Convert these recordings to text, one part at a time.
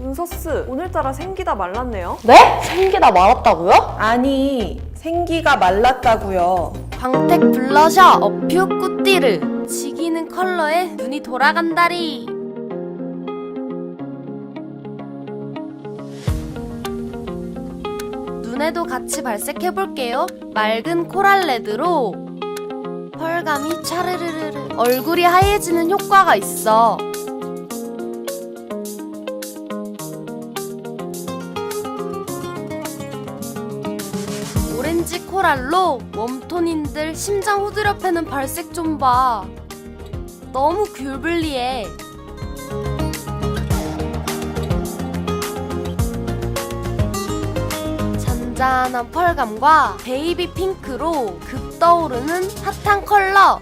은서스, 오늘따라 생기다 말랐네요. 네? 생기다 말았다고요? 아니, 생기가 말랐다고요. 광택 블러셔 어퓨 꾸띠르 지기는 컬러에 눈이 돌아간다리 눈에도 같이 발색해볼게요 맑은 코랄 레드로 펄감이 차르르르르 얼굴이 하얘지는 효과가 있어 오렌지 코랄로 웜톤인들 심장 후드려 패는 발색 좀 봐. 너무 귤블리해. 잔잔한 펄감과 베이비 핑크로 급 떠오르는 핫한 컬러.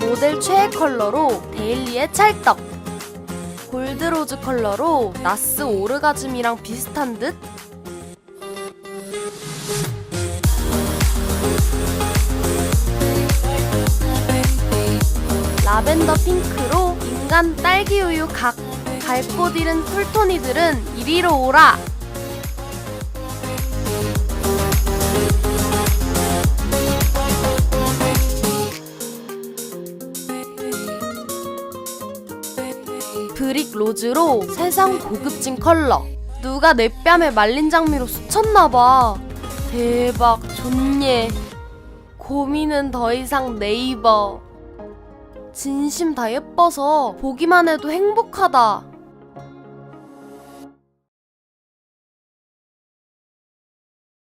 모델 최애 컬러로 데일리의 찰떡. 골드로즈 컬러로 나스 오르가즘이랑 비슷한 듯? 라벤더 핑크로 인간 딸기 우유 각 갈꽃 잃은 쿨톤이들은 이리로 오라 브릭 로즈로 세상 고급진 컬러. 누가 내 뺨에 말린 장미로 스쳤나봐. 대박, 좋예. 고민은 더 이상 네이버. 진심 다 예뻐서 보기만 해도 행복하다.